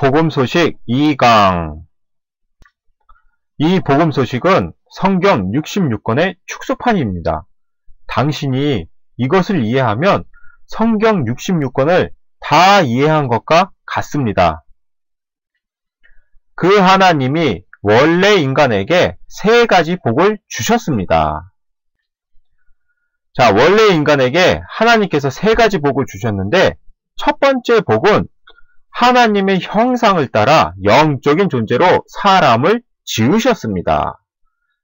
복음 소식 2강 이 복음 소식은 성경 66권의 축소판입니다. 당신이 이것을 이해하면 성경 66권을 다 이해한 것과 같습니다. 그 하나님이 원래 인간에게 세 가지 복을 주셨습니다. 자, 원래 인간에게 하나님께서 세 가지 복을 주셨는데 첫 번째 복은 하나님의 형상을 따라 영적인 존재로 사람을 지으셨습니다.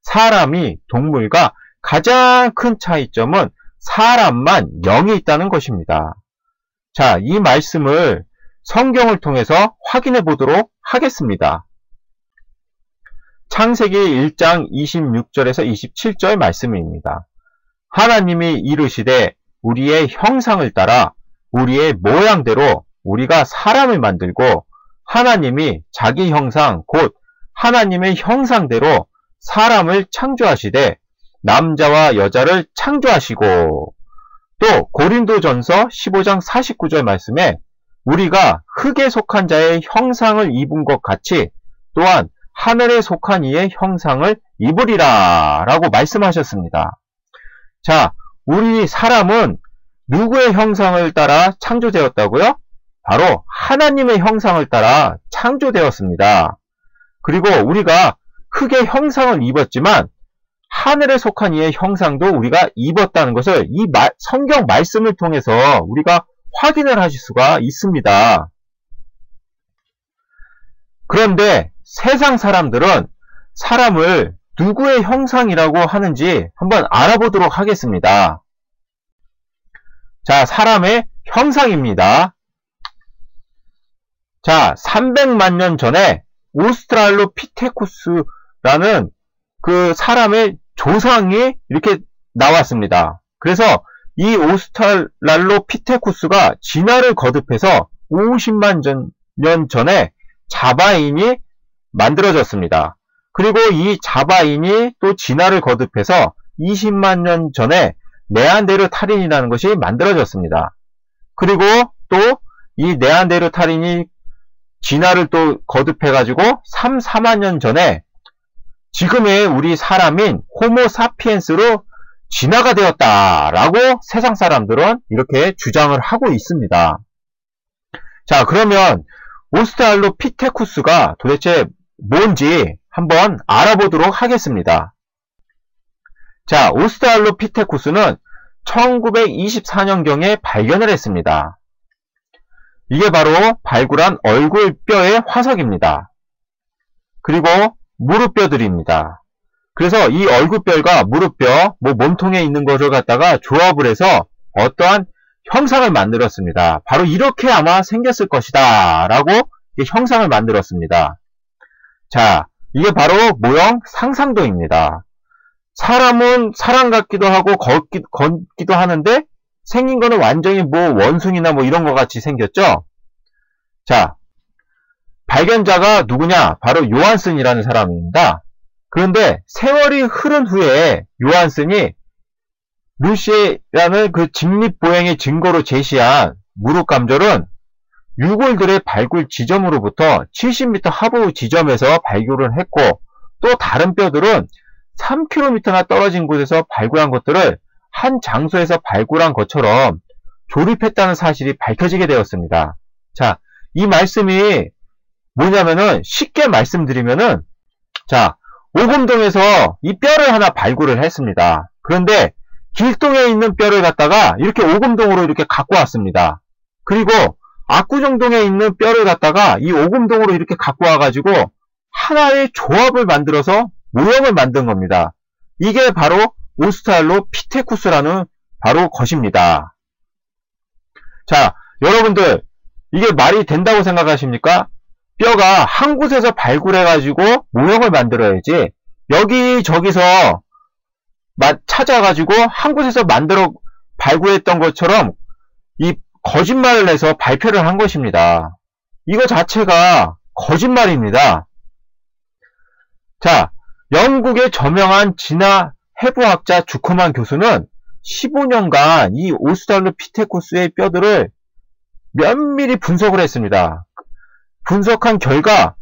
사람이 동물과 가장 큰 차이점은 사람만 영이 있다는 것입니다. 자, 이 말씀을 성경을 통해서 확인해 보도록 하겠습니다. 창세기 1장 26절에서 27절 말씀입니다. 하나님이 이르시되 우리의 형상을 따라 우리의 모양대로 우리가 사람을 만들고 하나님이 자기 형상 곧 하나님의 형상대로 사람을 창조하시되 남자와 여자를 창조하시고 또 고린도전서 15장 49절 말씀에 우리가 흙에 속한 자의 형상을 입은 것 같이 또한 하늘에 속한 이의 형상을 입으리라 라고 말씀하셨습니다. 자, 우리 사람은 누구의 형상을 따라 창조되었다고요? 바로 하나님의 형상을 따라 창조되었습니다. 그리고 우리가 흙의 형상을 입었지만 하늘에 속한 이의 형상도 우리가 입었다는 것을 이 마, 성경 말씀을 통해서 우리가 확인을 하실 수가 있습니다. 그런데 세상 사람들은 사람을 누구의 형상이라고 하는지 한번 알아보도록 하겠습니다. 자, 사람의 형상입니다. 자, 300만 년 전에 오스트랄로피테쿠스라는 그 사람의 조상이 이렇게 나왔습니다. 그래서 이 오스트랄로피테쿠스가 진화를 거듭해서 50만 전, 년 전에 자바인이 만들어졌습니다. 그리고 이 자바인이 또 진화를 거듭해서 20만 년 전에 네안데르탈인이라는 것이 만들어졌습니다. 그리고 또 이 네안데르탈인이 진화를 또 거듭해가지고 3, 4만 년 전에 지금의 우리 사람인 호모 사피엔스로 진화가 되었다라고 세상 사람들은 이렇게 주장을 하고 있습니다. 자, 그러면 오스트랄로피테쿠스가 도대체 뭔지 한번 알아보도록 하겠습니다. 자, 오스트랄로피테쿠스는 1924년경에 발견을 했습니다. 이게 바로 발굴한 얼굴뼈의 화석입니다. 그리고 무릎뼈들입니다. 그래서 이 얼굴뼈가 무릎뼈, 뭐 몸통에 있는 것을 갖다가 조합을 해서 어떠한 형상을 만들었습니다. 바로 이렇게 아마 생겼을 것이다. 라고 형상을 만들었습니다. 자, 이게 바로 모형 상상도입니다. 사람은 사람 같기도 하고 걷기, 걷기도 하는데 생긴 거는 완전히 뭐 원숭이나 뭐 이런 것 같이 생겼죠? 자, 발견자가 누구냐? 바로 요한슨이라는 사람입니다. 그런데 세월이 흐른 후에 요한슨이 루시라는 그 직립보행의 증거로 제시한 무릎 감절은 유골들의 발굴 지점으로부터 70m 하부 지점에서 발굴을 했고 또 다른 뼈들은 3km나 떨어진 곳에서 발굴한 것들을 한 장소에서 발굴한 것처럼 조립했다는 사실이 밝혀지게 되었습니다. 자, 이 말씀이 뭐냐면은 쉽게 말씀드리면은 자, 오금동에서 이 뼈를 하나 발굴을 했습니다. 그런데 길동에 있는 뼈를 갖다가 이렇게 오금동으로 이렇게 갖고 왔습니다. 그리고 압구정동에 있는 뼈를 갖다가 이 오금동으로 이렇게 갖고 와가지고 하나의 조합을 만들어서 모형을 만든 겁니다. 이게 바로 오스트랄로 피테쿠스라는 바로 것입니다. 자, 여러분들 이게 말이 된다고 생각하십니까? 뼈가 한 곳에서 발굴해가지고 모형을 만들어야지 여기저기서 찾아가지고 한 곳에서 만들어 발굴했던 것처럼 이 거짓말을 해서 발표를 한 것입니다. 이거 자체가 거짓말입니다. 자, 영국의 저명한 진화 해부학자 주커만 교수는 15년간 이 오스탈로피테쿠스의 뼈들을 면밀히 분석을 했습니다. 분석한 결과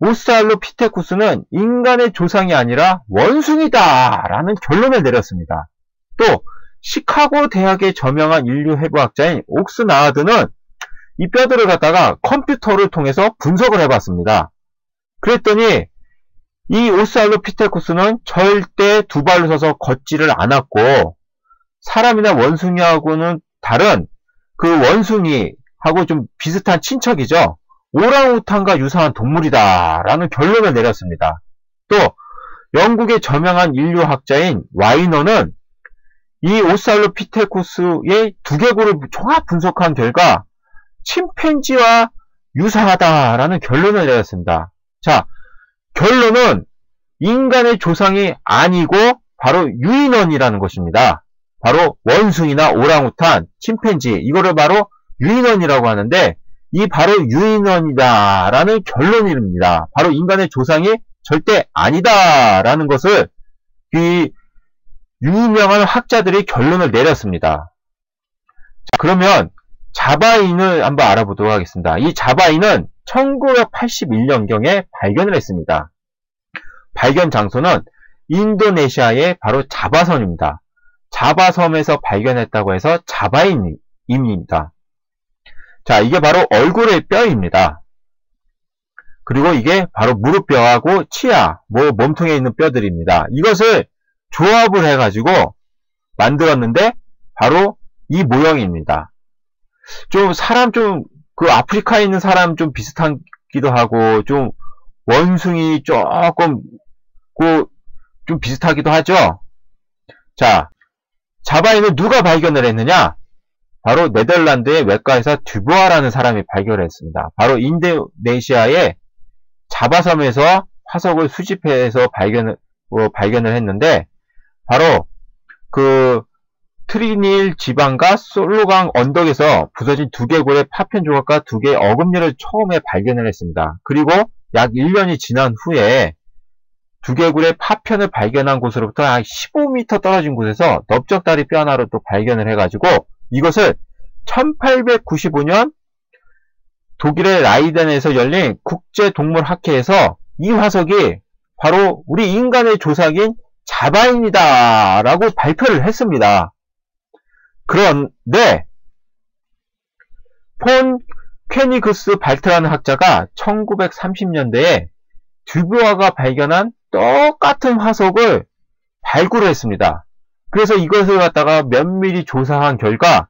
오스트랄로피테쿠스는 인간의 조상이 아니라 원숭이다 라는 결론을 내렸습니다. 또 시카고 대학의 저명한 인류 해부학자인 옥스 나하드는 이 뼈들을 갖다가 컴퓨터를 통해서 분석을 해봤습니다. 그랬더니 이 오스트랄로피테쿠스는 절대 두 발로 서서 걷지를 않았고 사람이나 원숭이하고는 다른 그 원숭이하고 좀 비슷한 친척이죠. 오랑우탄과 유사한 동물이다라는 결론을 내렸습니다. 또 영국의 저명한 인류학자인 와이너는 이 오살로피테쿠스의 두개골을 종합 분석한 결과 침팬지와 유사하다라는 결론을 내렸습니다. 자, 결론은 인간의 조상이 아니고 바로 유인원이라는 것입니다. 바로 원숭이나 오랑우탄, 침팬지 이거를 바로 유인원이라고 하는데 이 바로 유인원이다라는 결론입니다. 바로 인간의 조상이 절대 아니다라는 것을 이 유명한 학자들이 결론을 내렸습니다. 자, 그러면 자바인을 한번 알아보도록 하겠습니다. 이 자바인은 1981년경에 발견을 했습니다. 발견 장소는 인도네시아의 바로 자바섬입니다. 자바섬에서 발견했다고 해서 자바인입니다. 자, 이게 바로 얼굴의 뼈입니다. 그리고 이게 바로 무릎뼈하고 치아, 뭐 몸통에 있는 뼈들입니다. 이것을 조합을 해가지고 만들었는데 바로 이 모형입니다. 좀 사람 좀 그 아프리카에 있는 사람 좀 비슷하기도 하고 좀 원숭이 조금 그좀 비슷하기도 하죠. 자, 자바인을 누가 발견을 했느냐? 바로 네덜란드의 외과의사 듀보아라는 사람이 발견했습니다. 바로 인도네시아의 자바섬에서 화석을 수집해서 발견을, 어, 발견을 했는데, 바로 그 트리닐 지방과 솔로강 언덕에서 부서진 두 개골의 파편 조각과 두 개의 어금니를 처음에 발견을 했습니다. 그리고 약 1년이 지난 후에 두개골의 파편을 발견한 곳으로부터 한 15m 떨어진 곳에서 넓적다리 뼈 하나를 또 발견을 해가지고 이것을 1895년 독일의 라이덴에서 열린 국제동물학회에서 이 화석이 바로 우리 인간의 조상인 자바인이다 라고 발표를 했습니다. 그런데 폰 퀘니그스 발트라는 학자가 1930년대에 듀브아가 발견한 똑같은 화석을 발굴했습니다. 그래서 이것을 갖다가 면밀히 조사한 결과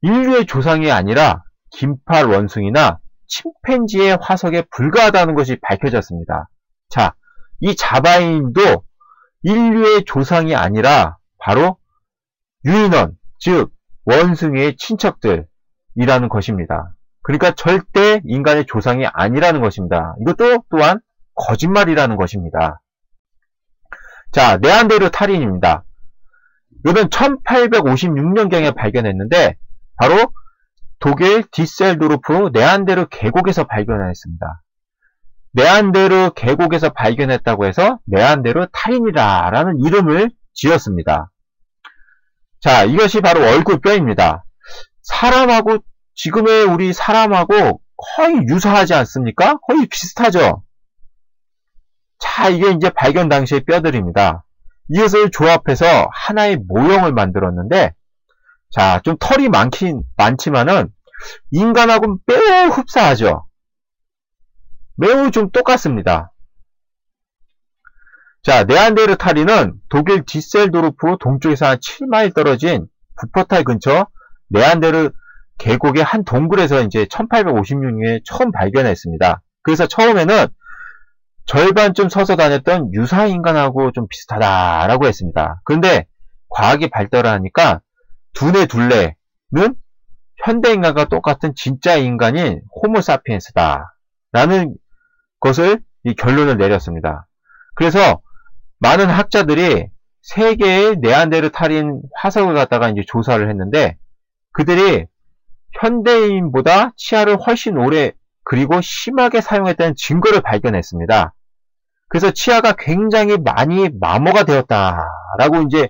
인류의 조상이 아니라 긴팔 원숭이나 침팬지의 화석에 불과하다는 것이 밝혀졌습니다. 자, 이 자바인도 인류의 조상이 아니라 바로 유인원, 즉 원숭이의 친척들이라는 것입니다. 그러니까 절대 인간의 조상이 아니라는 것입니다. 이것도 또한 거짓말이라는 것입니다. 자, 네안데르탈인입니다. 이건 1856년경에 발견했는데 바로 독일 디셀도르프 네안데르 계곡에서 발견했습니다. 네안데르 계곡에서 발견했다고 해서 네안데르 탈인이라는 이름을 지었습니다. 자, 이것이 바로 얼굴뼈입니다. 사람하고 지금의 우리 사람하고 거의 유사하지 않습니까? 거의 비슷하죠? 자, 이게 이제 발견 당시의 뼈들입니다. 이것을 조합해서 하나의 모형을 만들었는데, 자, 좀 털이 많긴, 많지만은, 인간하고는 매우 흡사하죠. 매우 좀 똑같습니다. 자, 네안데르탈인은 독일 디셀도르프 동쪽에서 한 7마일 떨어진 부퍼탈 근처 네안데르 계곡의 한 동굴에서 이제 1856년에 처음 발견했습니다. 그래서 처음에는 절반쯤 서서 다녔던 유사인간하고 좀 비슷하다라고 했습니다. 그런데 과학이 발달하니까 두뇌 둘레는 현대인간과 똑같은 진짜 인간인 호모사피엔스다 라는 것을 이 결론을 내렸습니다. 그래서 많은 학자들이 세 개의 네안데르탈인 화석을 갖다가 이제 조사를 했는데 그들이 현대인보다 치아를 훨씬 오래 그리고 심하게 사용했다는 증거를 발견했습니다. 그래서 치아가 굉장히 많이 마모가 되었다라고 이제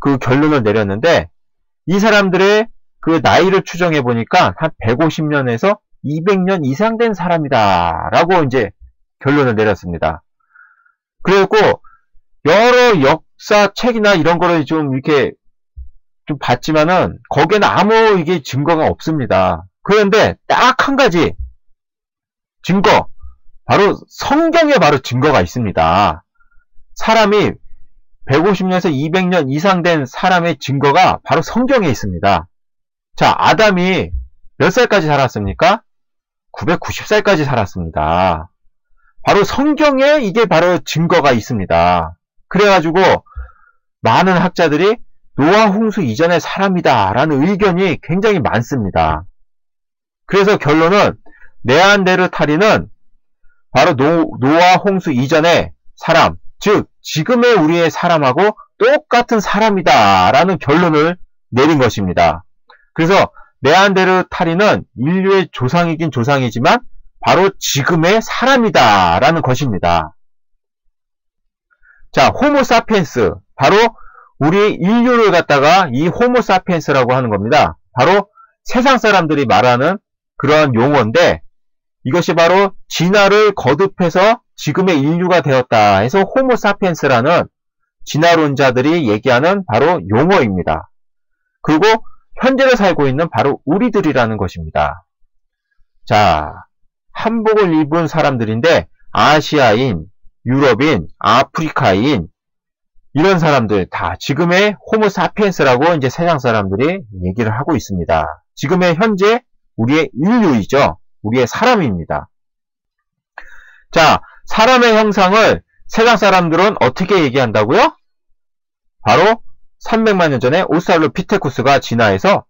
그 결론을 내렸는데 이 사람들의 그 나이를 추정해 보니까 한 150년에서 200년 이상 된 사람이다. 라고 이제 결론을 내렸습니다. 그리고 여러 역사 책이나 이런 거를 좀 이렇게 좀 봤지만은 거기에는 아무 이게 증거가 없습니다. 그런데 딱 한 가지 증거 바로 성경에 바로 증거가 있습니다. 사람이 150년에서 200년 이상 된 사람의 증거가 바로 성경에 있습니다. 자, 아담이 몇 살까지 살았습니까? 990살까지 살았습니다. 바로 성경에 이게 바로 증거가 있습니다. 그래가지고 많은 학자들이 노아 홍수 이전의 사람이다 라는 의견이 굉장히 많습니다. 그래서 결론은 네안데르탈인은 바로 노, 노아 홍수 이전의 사람, 즉 지금의 우리의 사람하고 똑같은 사람이다 라는 결론을 내린 것입니다. 그래서 네안데르탈인은 인류의 조상이긴 조상이지만 바로 지금의 사람이다 라는 것입니다. 자, 호모사피엔스 바로 우리 인류를 갖다가 이 호모사피엔스라고 하는 겁니다. 바로 세상 사람들이 말하는 그러한 용어인데 이것이 바로 진화를 거듭해서 지금의 인류가 되었다 해서 호모사피엔스라는 진화론자들이 얘기하는 바로 용어입니다. 그리고 현재를 살고 있는 바로 우리들이라는 것입니다. 자, 한복을 입은 사람들인데 아시아인, 유럽인, 아프리카인 이런 사람들 다 지금의 호모 사피엔스라고 이제 세상 사람들이 얘기를 하고 있습니다. 지금의 현재 우리의 인류이죠. 우리의 사람입니다. 자, 사람의 형상을 세상 사람들은 어떻게 얘기한다고요? 바로 300만 년 전에 오스트랄로피테쿠스가 진화해서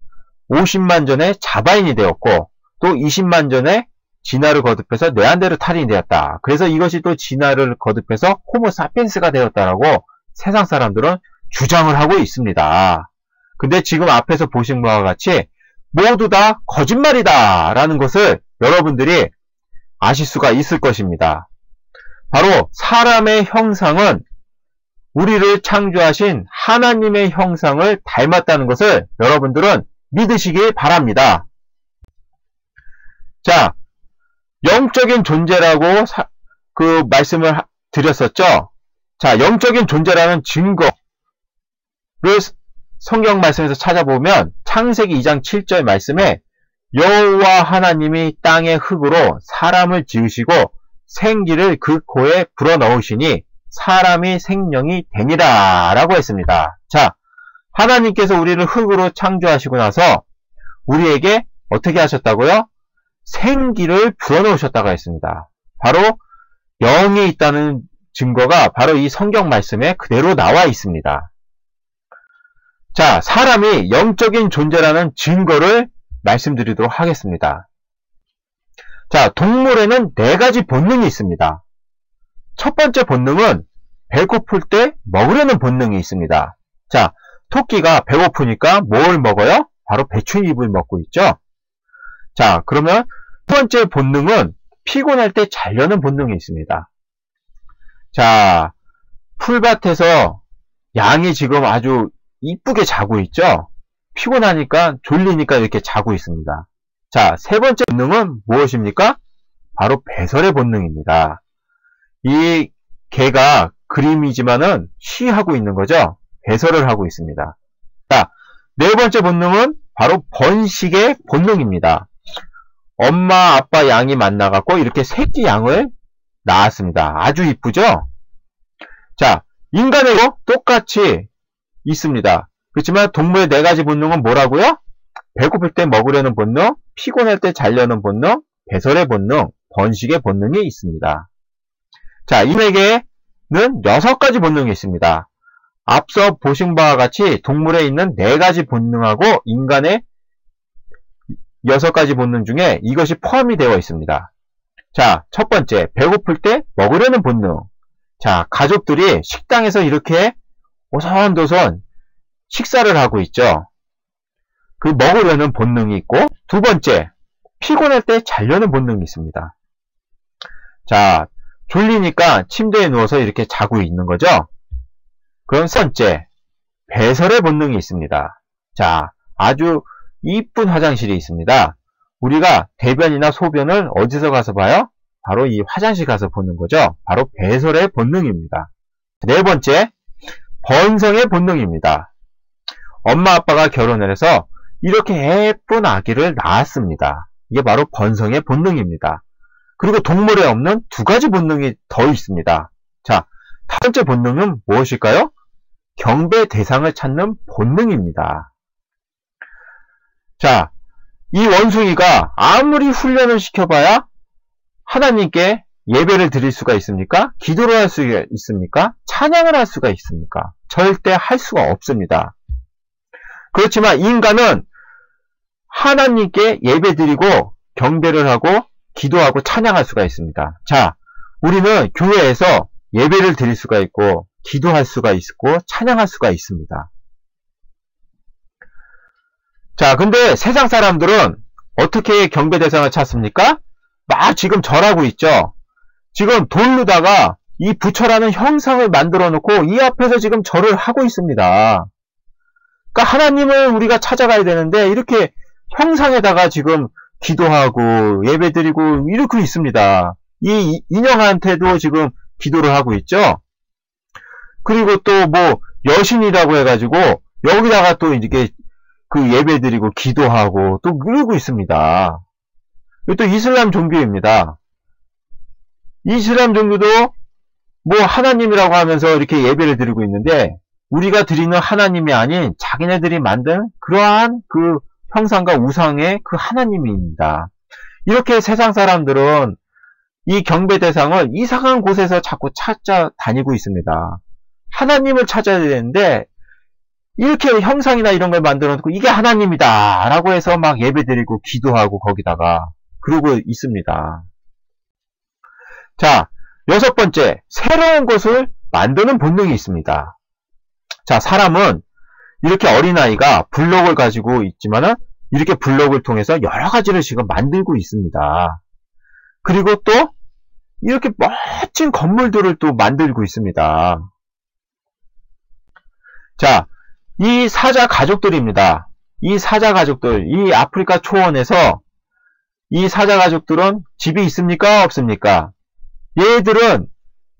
50만 전에 자바인이 되었고 또 20만 전에 진화를 거듭해서 네안데르탈인이 되었다. 그래서 이것이 또 진화를 거듭해서 호모사피엔스가 되었다라고 세상 사람들은 주장을 하고 있습니다. 근데 지금 앞에서 보신 바와 같이 모두 다 거짓말이다 라는 것을 여러분들이 아실 수가 있을 것입니다. 바로 사람의 형상은 우리를 창조하신 하나님의 형상을 닮았다는 것을 여러분들은 믿으시기 바랍니다. 자, 영적인 존재라고 사, 그 말씀을 드렸었죠. 자, 영적인 존재라는 증거를 성경 말씀에서 찾아보면 창세기 2장 7절 말씀에 여호와 하나님이 땅의 흙으로 사람을 지으시고 생기를 그 코에 불어넣으시니 사람이 생명이 되니라 라고 했습니다. 자, 하나님께서 우리를 흙으로 창조하시고 나서 우리에게 어떻게 하셨다고요? 생기를 불어넣으셨다고 했습니다. 바로 영이 있다는 증거가 바로 이 성경 말씀에 그대로 나와 있습니다. 자, 사람이 영적인 존재라는 증거를 말씀드리도록 하겠습니다. 자, 동물에는 네 가지 본능이 있습니다. 첫 번째 본능은 배고플 때 먹으려는 본능이 있습니다. 자, 토끼가 배고프니까 뭘 먹어요? 바로 배추잎을 먹고 있죠. 자, 그러면 두 번째 본능은 피곤할 때 자려는 본능이 있습니다. 자, 풀밭에서 양이 지금 아주 이쁘게 자고 있죠? 피곤하니까 졸리니까 이렇게 자고 있습니다. 자, 세 번째 본능은 무엇입니까? 바로 배설의 본능입니다. 이 개가 그림이지만은 쉬하고 있는 거죠. 배설을 하고 있습니다. 자, 네 번째 본능은 바로 번식의 본능입니다. 엄마, 아빠 양이 만나갖고 이렇게 새끼 양을 낳았습니다. 아주 이쁘죠? 자, 인간에도 똑같이 있습니다. 그렇지만 동물의 네 가지 본능은 뭐라고요? 배고플 때 먹으려는 본능, 피곤할 때 자려는 본능, 배설의 본능, 번식의 본능이 있습니다. 자, 인에게는 여섯 가지 본능이 있습니다. 앞서 보신 바와 같이 동물에 있는 네 가지 본능하고 인간의 여섯 가지 본능 중에 이것이 포함이 되어 있습니다. 자, 첫 번째, 배고플 때 먹으려는 본능. 자, 가족들이 식당에서 이렇게 오선도선 식사를 하고 있죠. 그 먹으려는 본능이 있고, 두 번째, 피곤할 때 자려는 본능이 있습니다. 자, 졸리니까 침대에 누워서 이렇게 자고 있는 거죠. 그럼 세 번째, 배설의 본능이 있습니다. 자, 아주 이쁜 화장실이 있습니다. 우리가 대변이나 소변을 어디서 가서 봐요? 바로 이 화장실 가서 보는 거죠. 바로 배설의 본능입니다. 네 번째, 번성의 본능입니다. 엄마 아빠가 결혼을 해서 이렇게 예쁜 아기를 낳았습니다. 이게 바로 번성의 본능입니다. 그리고 동물에 없는 두 가지 본능이 더 있습니다. 자, 첫 번째 본능은 무엇일까요? 경배 대상을 찾는 본능입니다. 자, 이 원숭이가 아무리 훈련을 시켜봐야 하나님께 예배를 드릴 수가 있습니까? 기도를 할 수가 있습니까? 찬양을 할 수가 있습니까? 절대 할 수가 없습니다. 그렇지만 인간은 하나님께 예배 드리고 경배를 하고 기도하고 찬양할 수가 있습니다. 자, 우리는 교회에서 예배를 드릴 수가 있고 기도할 수가 있고 찬양할 수가 있습니다. 자, 근데 세상 사람들은 어떻게 경배 대상을 찾습니까? 막 지금 절하고 있죠. 지금 돌로다가 이 부처라는 형상을 만들어 놓고 이 앞에서 지금 절을 하고 있습니다. 그러니까 하나님을 우리가 찾아가야 되는데 이렇게 형상에다가 지금 기도하고 예배드리고 이렇게 있습니다. 이 인형한테도 지금 기도를 하고 있죠. 그리고 또 뭐 여신이라고 해가지고 여기다가 또 이렇게 그 예배드리고 기도하고 또 그러고 있습니다. 또 이슬람 종교입니다. 이슬람 종교도 뭐 하나님이라고 하면서 이렇게 예배를 드리고 있는데 우리가 드리는 하나님이 아닌 자기네들이 만든 그러한 그 형상과 우상의 그 하나님입니다. 이렇게 세상 사람들은 이 경배 대상을 이상한 곳에서 자꾸 찾아 다니고 있습니다. 하나님을 찾아야 되는데 이렇게 형상이나 이런 걸 만들어 놓고 이게 하나님이다 라고 해서 막 예배 드리고 기도하고 거기다가 그러고 있습니다. 자, 여섯 번째, 새로운 것을 만드는 본능이 있습니다. 자, 사람은 이렇게 어린아이가 블록을 가지고 있지만은 이렇게 블록을 통해서 여러 가지를 지금 만들고 있습니다. 그리고 또 이렇게 멋진 건물들을 또 만들고 있습니다. 자, 이 사자 가족들입니다. 이 사자 가족들, 이 아프리카 초원에서 이 사자 가족들은 집이 있습니까? 없습니까? 얘들은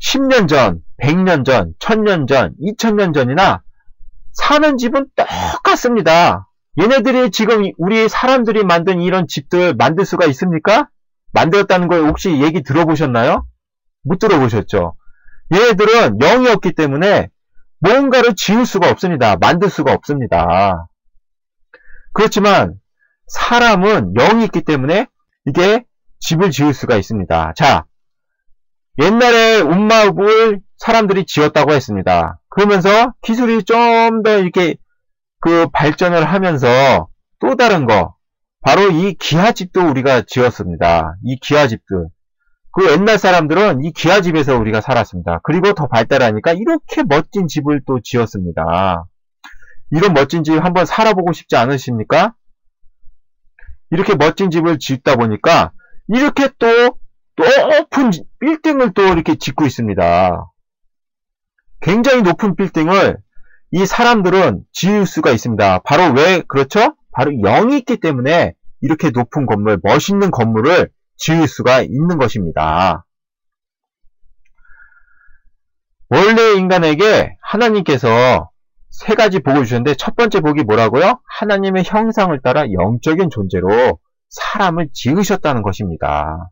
10년 전, 100년 전, 1000년 전, 2000년 전이나 사는 집은 똑같습니다. 얘네들이 지금 우리 사람들이 만든 이런 집들 만들 수가 있습니까? 만들었다는 걸 혹시 얘기 들어보셨나요? 못 들어보셨죠? 얘네들은 영이 없기 때문에 뭔가를 지을 수가 없습니다. 만들 수가 없습니다. 그렇지만 사람은 영이 있기 때문에 이게 집을 지을 수가 있습니다. 자, 옛날에 운마읍을 사람들이 지었다고 했습니다. 그러면서 기술이 좀 더 이렇게 그 발전을 하면서 또 다른 거, 바로 이 기아집도 우리가 지었습니다. 이 기아집들. 그 옛날 사람들은 이 기아집에서 우리가 살았습니다. 그리고 더 발달하니까 이렇게 멋진 집을 또 지었습니다. 이런 멋진 집 한번 살아보고 싶지 않으십니까? 이렇게 멋진 집을 짓다 보니까 이렇게 또 높은 빌딩을 또 이렇게 짓고 있습니다. 굉장히 높은 빌딩을 이 사람들은 지을 수가 있습니다. 바로 왜 그렇죠? 바로 영이 있기 때문에 이렇게 높은 건물, 멋있는 건물을 지을 수가 있는 것입니다. 원래 인간에게 하나님께서 세 가지 복을 주셨는데 첫 번째 복이 뭐라고요? 하나님의 형상을 따라 영적인 존재로 사람을 지으셨다는 것입니다.